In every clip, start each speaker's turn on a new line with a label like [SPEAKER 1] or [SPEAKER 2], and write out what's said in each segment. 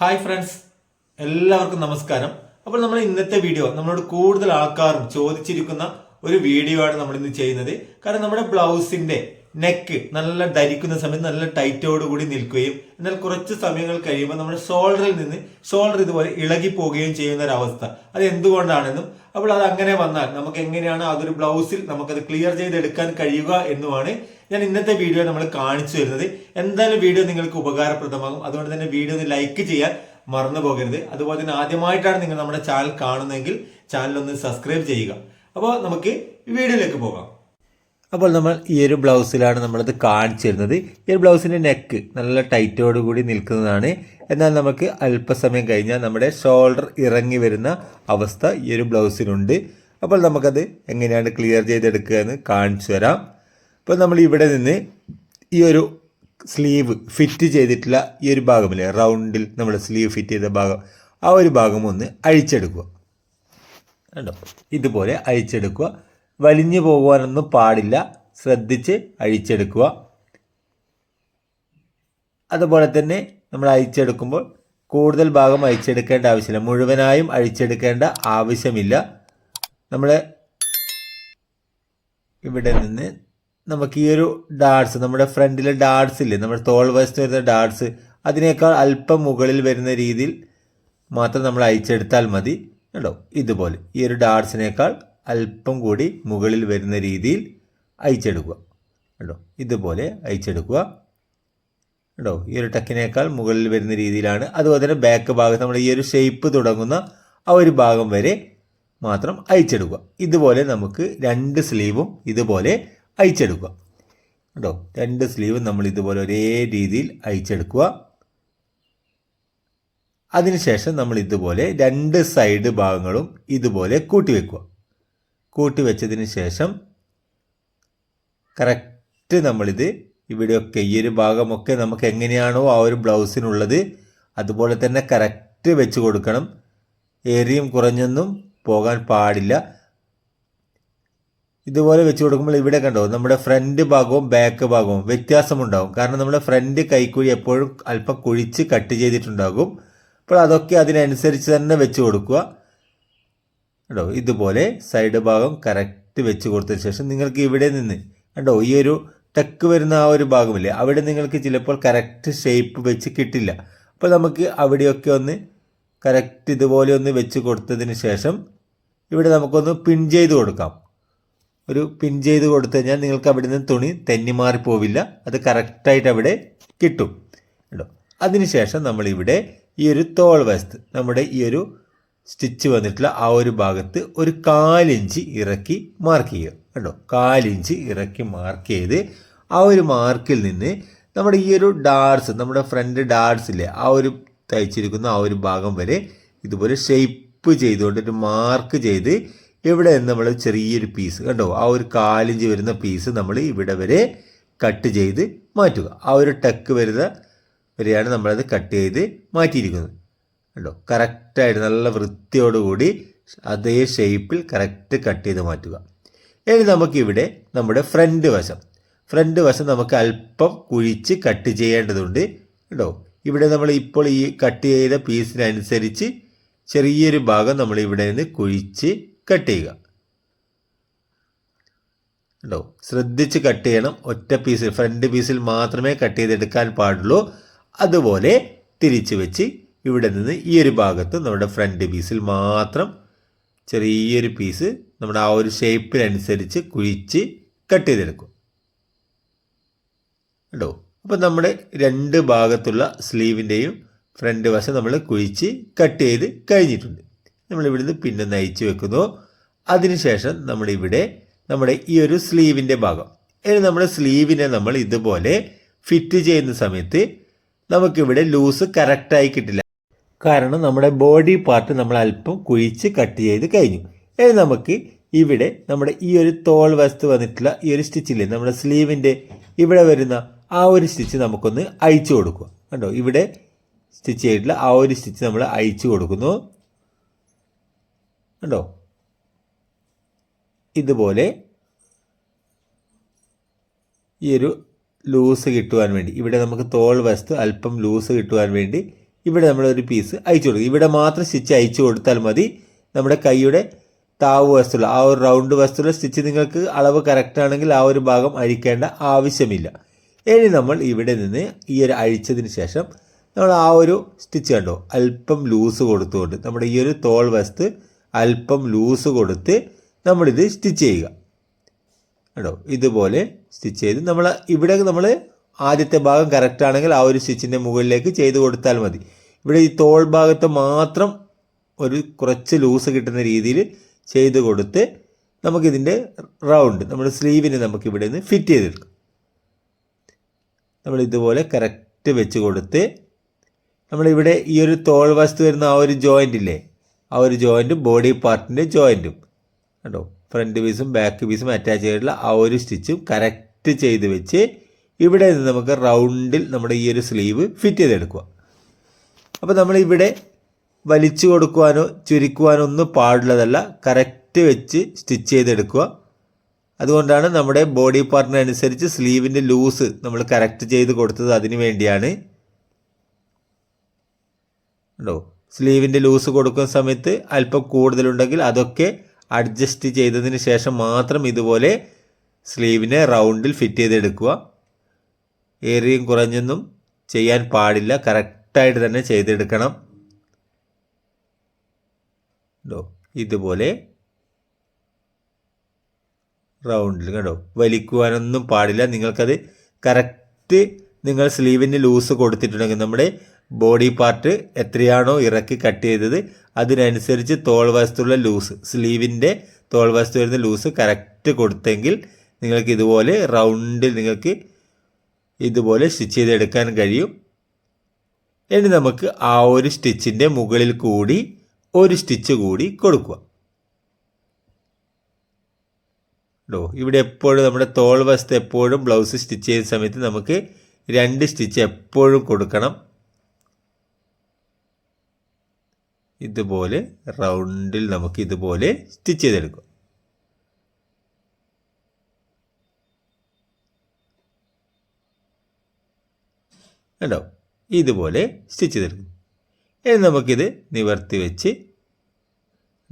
[SPEAKER 1] Hi friends. എല്ലാവർക്കും നമസ്കാരം. അപ്പോൾ നമ്മൾ ഇന്നത്തെ വീഡിയോ നമ്മളോട് കൂടുതൽ ആൾക്കാരും ചോദിച്ചിരിക്കുന്ന ഒരു വീഡിയോ ആണ് നമ്മൾ ഇന്ന് ചെയ്യുന്നത്. കാരണം നമ്മുടെ ബ്ലൗസിന്റെ നെക്ക് നല്ല ധരിക്കുന്ന സമയത്ത് നല്ല ടൈറ്റോട് കൂടി നിൽക്കുകയും എന്നാൽ കുറച്ച് സമയങ്ങൾ കഴിയുമ്പോൾ നമ്മുടെ ഷോൾഡറിൽ നിന്ന് ഷോൾഡർ ഇതുപോലെ ഇളകി പോവുകയും ചെയ്യുന്ന ഒരു അവസ്ഥ. അത് എന്തുകൊണ്ടാണെന്നും അപ്പോൾ അത് അങ്ങനെ വന്നാൽ നമുക്ക് എങ്ങനെയാണ് അതൊരു ബ്ലൗസിൽ നമുക്കത് ക്ലിയർ ചെയ്തെടുക്കാൻ കഴിയുക എന്നുമാണ് ഞാൻ ഇന്നത്തെ വീഡിയോ നമ്മൾ കാണിച്ചു തരുന്നത്. എന്തായാലും വീഡിയോ നിങ്ങൾക്ക് ഉപകാരപ്രദമാകും. അതുകൊണ്ട് തന്നെ വീഡിയോ ഒന്ന് ലൈക്ക് ചെയ്യാൻ മറന്നു പോകരുത്. അതുപോലെ തന്നെ ആദ്യമായിട്ടാണ് നിങ്ങൾ നമ്മുടെ ചാനൽ കാണുന്നതെങ്കിൽ ചാനൽ ഒന്ന് സബ്സ്ക്രൈബ് ചെയ്യുക. അപ്പോൾ നമുക്ക് വീഡിയോയിലേക്ക് പോകാം. അപ്പോൾ നമ്മൾ ഈ ഒരു ബ്ലൗസിലാണ് നമ്മളത് കാണിച്ചു തരുന്നത് ഈ ഒരു ബ്ലൗസിന്റെ നെക്ക് നല്ല ടൈറ്റോട് കൂടി നിൽക്കുന്നതാണ്. എന്നാൽ നമുക്ക് അല്പസമയം കഴിഞ്ഞാൽ നമ്മുടെ ഷോൾഡർ ഇറങ്ങി വരുന്ന അവസ്ഥ ഈ ഒരു ബ്ലൗസിനുണ്ട്. അപ്പോൾ നമുക്കത് എങ്ങനെയാണ് ക്ലിയർ ചെയ്തെടുക്കുക എന്ന് കാണിച്ചു തരാം. അപ്പോൾ നമ്മൾ ഇവിടെ നിന്ന് ഈ ഒരു സ്ലീവ് ഫിറ്റ് ചെയ്തിട്ടുള്ള ഈ ഒരു ഭാഗമില്ലേ റൗണ്ടിൽ നമ്മൾ സ്ലീവ് ഫിറ്റ് ചെയ്ത ഭാഗം ആ ഒരു ഭാഗം ഒന്ന് അഴിച്ചെടുക്കുക. കണ്ടോ? ഇതുപോലെ അഴിച്ചെടുക്കുക. വലിഞ്ഞു പോകുവാനൊന്നും പാടില്ല. ശ്രദ്ധിച്ച് അഴിച്ചെടുക്കുക. അതുപോലെ തന്നെ നമ്മൾ അഴിച്ചെടുക്കുമ്പോൾ കൂടുതൽ ഭാഗം അഴിച്ചെടുക്കേണ്ട ആവശ്യമില്ല. മുഴുവനായും അഴിച്ചെടുക്കേണ്ട ആവശ്യമില്ല. നമ്മൾ ഇവിടെ നിന്ന് നമുക്ക് ഈ ഒരു ഡാർട്സ് നമ്മുടെ ഫ്രണ്ടിലെ ഡാർട്സ് ഇല്ലേ നമ്മുടെ തോൾ വശത്ത് വരുന്ന ഡാർട്സ് അതിനേക്കാൾ അല്പം മുകളിൽ വരുന്ന രീതിയിൽ മാത്രം നമ്മൾ അയച്ചെടുത്താൽ മതി. കേട്ടോ ഇതുപോലെ. ഈ ഒരു ഡാർട്സിനേക്കാൾ അല്പം കൂടി മുകളിൽ വരുന്ന രീതിയിൽ അയച്ചെടുക്കുക കേട്ടോ ഇതുപോലെ അയച്ചെടുക്കുക കേട്ടോ ഈ ഒരു ടക്കിനേക്കാൾ മുകളിൽ വരുന്ന രീതിയിലാണ്. അതുപോലെ തന്നെ ബാക്ക് ഭാഗത്ത് നമ്മൾ ഈ ഒരു ഷേപ്പ് തുടങ്ങുന്ന ആ ഒരു ഭാഗം വരെ മാത്രം അയച്ചെടുക്കുക ഇതുപോലെ നമുക്ക് രണ്ട് സ്ലീവും ഇതുപോലെ അയച്ചെടുക്കുക കേട്ടോ രണ്ട് സ്ലീവും നമ്മൾ ഇതുപോലെ ഒരേ രീതിയിൽ അയച്ചെടുക്കുക അതിനുശേഷം നമ്മൾ ഇതുപോലെ രണ്ട് സൈഡ് ഭാഗങ്ങളും ഇതുപോലെ കൂട്ടിവെക്കുക കൂട്ടിവെച്ചതിന് ശേഷം കറക്റ്റ് നമ്മളിത് ഇവിടെയൊക്കെ ഈ ഒരു ഭാഗമൊക്കെ നമുക്ക് എങ്ങനെയാണോ ആ ഒരു ബ്ലൗസിനുള്ളത് അതുപോലെ തന്നെ കറക്റ്റ് വെച്ച് കൊടുക്കണം. ഏറിയും കുറഞ്ഞൊന്നും പോകാൻ പാടില്ല. ഇതുപോലെ വെച്ച് കൊടുക്കുമ്പോൾ ഇവിടെ കണ്ടോ നമ്മുടെ ഫ്രണ്ട് ഭാഗവും ബാക്ക് ഭാഗവും വ്യത്യാസമുണ്ടാകും കാരണം നമ്മുടെ ഫ്രണ്ട് കൈക്കുഴി എപ്പോഴും അല്പം കുഴിച്ച് കട്ട് ചെയ്തിട്ടുണ്ടാകും. അപ്പോൾ അതൊക്കെ അതിനനുസരിച്ച് തന്നെ വെച്ച് കൊടുക്കുക. കേട്ടോ ഇതുപോലെ സൈഡ് ഭാഗം കറക്റ്റ് വെച്ച് കൊടുത്ത ശേഷം നിങ്ങൾക്ക് ഇവിടെ നിന്ന് കണ്ടോ? ഈ ഒരു ടെക്ക് വരുന്ന ആ ഒരു ഭാഗമില്ലേ? അവിടെ നിങ്ങൾക്ക് ചിലപ്പോൾ കറക്റ്റ് ഷേപ്പ് വെച്ച് കിട്ടില്ല. അപ്പോൾ നമുക്ക് അവിടെയൊക്കെ ഒന്ന് കറക്റ്റ് ഇതുപോലെ ഒന്ന് വെച്ച് കൊടുത്തതിന് ശേഷം ഇവിടെ നമുക്കൊന്ന് പിൻ ചെയ്ത് കൊടുക്കാം. ഒരു പിൻ ചെയ്ത് കൊടുത്തു കഴിഞ്ഞാൽ നിങ്ങൾക്ക് അവിടെ നിന്ന് തുണി തെന്നി മാറിപ്പോവില്ല അത് കറക്റ്റായിട്ട് അവിടെ കിട്ടും. കേട്ടോ അതിനുശേഷം നമ്മളിവിടെ ഈ ഒരു തോൾ വശത്ത് നമ്മുടെ ഈ ഒരു സ്റ്റിച്ച് വന്നിട്ടുള്ള ആ ഒരു ഭാഗത്ത് ഒരു കാലിഞ്ച് ഇറക്കി മാർക്ക് ചെയ്യുക. കേട്ടോ കാലിഞ്ച് ഇറക്കി മാർക്ക് ചെയ്ത് ആ ഒരു മാർക്കിൽ നിന്ന് നമ്മുടെ ഈ ഒരു ഡാർസ് നമ്മുടെ ഫ്രണ്ട് ഡാർസ് ഇല്ലേ ആ ഒരു തയ്ച്ചിരിക്കുന്ന ആ ഒരു ഭാഗം വരെ ഇതുപോലെ ഷേപ്പ് ചെയ്തുകൊണ്ട് ഒരു മാർക്ക് ചെയ്ത് ഇവിടെ നിന്ന് നമ്മൾ ചെറിയൊരു പീസ് കണ്ടോ? ആ ഒരു കാലിഞ്ച് വരുന്ന പീസ് നമ്മൾ ഇവിടെ വരെ കട്ട് ചെയ്ത് മാറ്റുക. ആ ഒരു ടക്ക് വരുന്ന വരെയാണ് നമ്മളത് കട്ട് ചെയ്ത് മാറ്റിയിരിക്കുന്നത്. കണ്ടോ? കറക്റ്റായിട്ട് നല്ല വൃത്തിയോടുകൂടി അതേ ഷേപ്പിൽ കറക്റ്റ് കട്ട് ചെയ്ത് മാറ്റുക. ഇനി നമുക്കിവിടെ നമ്മുടെ ഫ്രണ്ട് വശം. ഫ്രണ്ട് വശം നമുക്ക് അല്പം കുഴിച്ച് കട്ട് ചെയ്യേണ്ടതുണ്ട്. കേട്ടോ ഇവിടെ നമ്മൾ ഇപ്പോൾ ഈ കട്ട് ചെയ്ത പീസിനനുസരിച്ച് ചെറിയൊരു ഭാഗം നമ്മൾ ഇവിടെ നിന്ന് കുഴിച്ച് കട്ട് ചെയ്യുക. കേട്ടോ ശ്രദ്ധിച്ച് കട്ട് ചെയ്യണം. ഒറ്റ പീസിൽ ഫ്രണ്ട് പീസിൽ മാത്രമേ കട്ട് ചെയ്തെടുക്കാൻ പാടുള്ളൂ. അതുപോലെ തിരിച്ച് വെച്ച് ഇവിടെ നിന്ന് ഈ ഒരു ഭാഗത്ത് നമ്മുടെ ഫ്രണ്ട് പീസിൽ മാത്രം ചെറിയൊരു പീസ് നമ്മുടെ ആ ഒരു ഷേപ്പിനനുസരിച്ച് കുഴിച്ച് കട്ട് ചെയ്തെടുക്കും. കേട്ടോ അപ്പോൾ നമ്മുടെ രണ്ട് ഭാഗത്തുള്ള സ്ലീവിന്റെയും ഫ്രണ്ട് വശം നമ്മൾ കുഴിച്ച് കട്ട് ചെയ്ത് കഴിഞ്ഞിട്ടുണ്ട്. നമ്മളിവിടുന്ന് പിന്നെ നയിച്ച് വെക്കുന്നു. അതിനുശേഷം നമ്മളിവിടെ നമ്മുടെ ഈ ഒരു സ്ലീവിന്റെ ഭാഗം. ഇനി നമ്മുടെ സ്ലീവിനെ നമ്മൾ ഇതുപോലെ ഫിറ്റ് ചെയ്യുന്ന സമയത്ത് നമുക്കിവിടെ ലൂസ് കറക്റ്റായി കിട്ടില്ല. കാരണം നമ്മുടെ ബോഡി പാർട്ട് നമ്മൾ അല്പം കുഴിച്ച് കട്ട് ചെയ്ത് കഴിഞ്ഞു. ഇനി നമുക്ക് ഇവിടെ നമ്മുടെ ഈ ഒരു തോൾ വസ്തു വന്നിട്ടുള്ള ഈ ഒരു സ്റ്റിച്ചില്ലേ നമ്മുടെ സ്ലീവിന്റെ ഇവിടെ വരുന്ന ആ ഒരു സ്റ്റിച്ച് നമുക്കൊന്ന് അയച്ചു കൊടുക്കുക. കണ്ടോ? ഇവിടെ സ്റ്റിച്ച് ചെയ്തിട്ടുള്ള ആ ഒരു സ്റ്റിച്ച് നമ്മൾ അയച്ചു കൊടുക്കുന്നു. കണ്ടോ? ഇതുപോലെ ഈ ഒരു ലൂസ് കിട്ടുവാൻ വേണ്ടി ഇവിടെ നമുക്ക് തോൾ വസ്തു അല്പം ലൂസ് കിട്ടുവാൻ വേണ്ടി ഇവിടെ നമ്മളൊരു പീസ് അയച്ചു കൊടുക്കും. ഇവിടെ മാത്രം സ്റ്റിച്ച് അയച്ചു കൊടുത്താൽ മതി. നമ്മുടെ കൈയുടെ താവ് വസ്തുള്ള ആ ഒരു റൗണ്ട് വസ്തുള്ള സ്റ്റിച്ച് നിങ്ങൾക്ക് അളവ് കറക്റ്റ് ആണെങ്കിൽ ആ ഒരു ഭാഗം അഴിക്കേണ്ട ആവശ്യമില്ല. ഇനി നമ്മൾ ഇവിടെ നിന്ന് ഈ ഒരു അഴിച്ചതിന് ശേഷം നമ്മൾ ആ ഒരു സ്റ്റിച്ച് കണ്ടോ? അല്പം ലൂസ് കൊടുത്തുകൊണ്ട് നമ്മുടെ ഈ ഒരു തോൾ വസ്ത് അല്പം ലൂസ് കൊടുത്ത് നമ്മളിത് സ്റ്റിച്ച് ചെയ്യുക. കേട്ടോ ഇതുപോലെ സ്റ്റിച്ച് ചെയ്ത് നമ്മൾ ഇവിടെ നമ്മൾ ആദ്യത്തെ ഭാഗം കറക്റ്റ് ആണെങ്കിൽ ആ ഒരു സ്റ്റിച്ചിന്റെ മുകളിലേക്ക് ചെയ്ത് കൊടുത്താൽ മതി. ഇവിടെ ഈ തോൾ ഭാഗത്ത് മാത്രം ഒരു കുറച്ച് ലൂസ് കിട്ടുന്ന രീതിയിൽ ചെയ്ത് കൊടുത്ത് നമുക്കിതിന്റെ റൗണ്ട് നമ്മുടെ സ്ലീവിന് നമുക്ക് ഇവിടെ നിന്ന് ഫിറ്റ് ചെയ്തെടുക്കാം. നമ്മൾ ഇതുപോലെ കറക്റ്റ് വെച്ച് കൊടുത്ത് നമ്മളിവിടെ ഈ ഒരു തോൾ വസ്തു വരുന്ന ആ ഒരു ജോയിന്റ് ഇല്ലേ ആ ഒരു ജോയിന്റും ബോഡി പാർട്ടിന്റെ ജോയിന്റും കണ്ടോ? ഫ്രണ്ട് പീസും ബാക്ക് പീസും അറ്റാച്ച് ചെയ്തിട്ടുള്ള ആ ഒരു സ്റ്റിച്ചും കറക്റ്റ് ചെയ്ത് വെച്ച് ഇവിടെ നിന്ന് നമുക്ക് റൗണ്ടിൽ നമ്മുടെ ഈ ഒരു സ്ലീവ് ഫിറ്റ് ചെയ്തെടുക്കുക. അപ്പോൾ നമ്മളിവിടെ വലിച്ചു കൊടുക്കുവാനോ ചുരുക്കുവാനോ ഒന്നും പാടുള്ളതല്ല. കറക്റ്റ് വെച്ച് സ്റ്റിച്ച് ചെയ്തെടുക്കുക. അതുകൊണ്ടാണ് നമ്മുടെ ബോഡി പാർട്ടിനനുസരിച്ച് സ്ലീവിന്റെ ലൂസ് നമ്മൾ കറക്റ്റ് ചെയ്ത് കൊടുത്തത് അതിന് വേണ്ടിയാണ്. ഉണ്ടോ സ്ലീവിന്റെ ലൂസ് കൊടുക്കുന്ന സമയത്ത് അല്പം കൂടുതലുണ്ടെങ്കിൽ അതൊക്കെ അഡ്ജസ്റ്റ് ചെയ്തതിന് ശേഷം മാത്രം ഇതുപോലെ സ്ലീവിനെ റൗണ്ടിൽ ഫിറ്റ് ചെയ്തെടുക്കുക. ഏറിയും കുറഞ്ഞൊന്നും ചെയ്യാൻ പാടില്ല. കറക്റ്റായിട്ട് തന്നെ ചെയ്തെടുക്കണം. ഇതുപോലെ റൗണ്ടിൽ കേട്ടോ വലിക്കുവാനൊന്നും പാടില്ല. നിങ്ങൾക്കത് കറക്റ്റ് നിങ്ങൾ സ്ലീവിന് ലൂസ് കൊടുത്തിട്ടുണ്ടെങ്കിൽ നമ്മുടെ ബോഡി പാർട്ട് എത്രയാണോ ഇറക്കി കട്ട് ചെയ്തത് അതിനനുസരിച്ച് തോൾ വസ്തുള്ള ലൂസ് സ്ലീവിന്റെ തോൾ വരുന്ന ലൂസ് കറക്റ്റ് കൊടുത്തെങ്കിൽ നിങ്ങൾക്ക് ഇതുപോലെ റൗണ്ടിൽ നിങ്ങൾക്ക് ഇതുപോലെ സ്റ്റിച്ച് ചെയ്തെടുക്കാൻ കഴിയും. ഇനി നമുക്ക് ആ ഒരു സ്റ്റിച്ചിന്റെ മുകളിൽ കൂടി ഒരു സ്റ്റിച്ച് കൂടി കൊടുക്കുക. ഡോ ഇവിടെ എപ്പോഴും നമ്മുടെ തോൾ വസ്തു എപ്പോഴും ബ്ലൗസ് സ്റ്റിച്ച് ചെയ്യുന്ന സമയത്ത് നമുക്ക് രണ്ട് സ്റ്റിച്ച് എപ്പോഴും കൊടുക്കണം. ഇതുപോലെ റൗണ്ടിൽ നമുക്ക് ഇതുപോലെ സ്റ്റിച്ച് ചെയ്തെടുക്കാം. കണ്ടോ? ഇതുപോലെ സ്റ്റിച്ച് ചെയ്തെടുക്കും ഇനി നമുക്കിത് നിവർത്തി വെച്ച്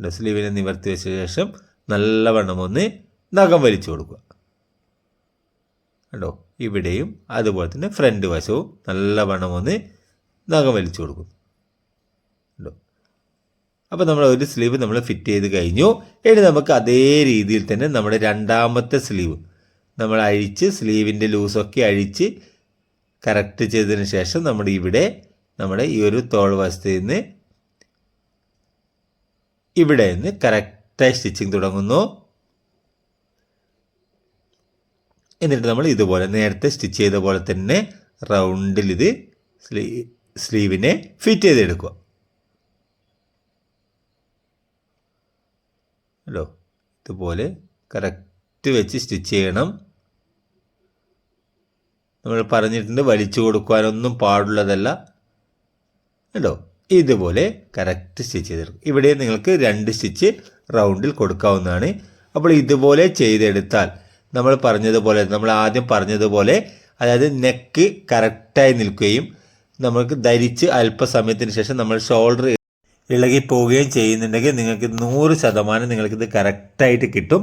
[SPEAKER 1] സ്ലീവിനെ നിവർത്തി വെച്ച ശേഷം നല്ലവണ്ണം ഒന്ന് നഖം വലിച്ചു കൊടുക്കുക. കണ്ടോ? ഇവിടെയും അതുപോലെ തന്നെ ഫ്രണ്ട് വശവും നല്ലവണ്ണം ഒന്ന് നഖം വലിച്ചു കൊടുക്കുന്നു കണ്ടോ? അപ്പോൾ നമ്മൾ ഒരു സ്ലീവ് നമ്മൾ ഫിറ്റ് ചെയ്ത് കഴിഞ്ഞു. ഇനി നമുക്ക് അതേ രീതിയിൽ തന്നെ നമ്മുടെ രണ്ടാമത്തെ സ്ലീവ് നമ്മൾ അഴിച്ച് സ്ലീവിന്റെ ലൂസൊക്കെ അഴിച്ച് കറക്റ്റ് ചെയ്തതിന് ശേഷം നമ്മൾ ഇവിടെ നമ്മുടെ ഈ ഒരു തോൾ വശത്തിൽ നിന്ന് ഇവിടെ നിന്ന് കറക്റ്റായി സ്റ്റിച്ചിങ് തുടങ്ങുന്നു. എന്നിട്ട് നമ്മൾ ഇതുപോലെ നേരത്തെ സ്റ്റിച്ച് ചെയ്ത പോലെ തന്നെ റൗണ്ടിൽ ഇത് സ്ലീ സ്ലീവിനെ ഫിറ്റ് ചെയ്തെടുക്കുക. ഹലോ ഇതുപോലെ കറക്റ്റ് വെച്ച് സ്റ്റിച്ച് ചെയ്യണം. നമ്മൾ പറഞ്ഞിട്ടുണ്ട് വലിച്ചു കൊടുക്കുവാനൊന്നും പാടുള്ളതല്ല. കേട്ടോ ഇതുപോലെ കറക്റ്റ് സ്റ്റിച്ച് ചെയ്തെടുക്കും. ഇവിടെ നിങ്ങൾക്ക് രണ്ട് സ്റ്റിച്ച് റൗണ്ടിൽ കൊടുക്കാവുന്നതാണ്. അപ്പോൾ ഇതുപോലെ ചെയ്തെടുത്താൽ നമ്മൾ പറഞ്ഞതുപോലെ നമ്മൾ ആദ്യം പറഞ്ഞതുപോലെ അതായത് നെക്ക് കറക്റ്റായി നിൽക്കുകയും നമുക്ക് ധരിച്ച് അല്പസമയത്തിന് ശേഷം നമ്മൾ ഷോൾഡർ ഇളകി പോവുകയും ചെയ്യുന്നുണ്ടെങ്കിൽ നിങ്ങൾക്ക് നൂറ് ശതമാനം നിങ്ങൾക്കിത് കറക്റ്റായിട്ട് കിട്ടും.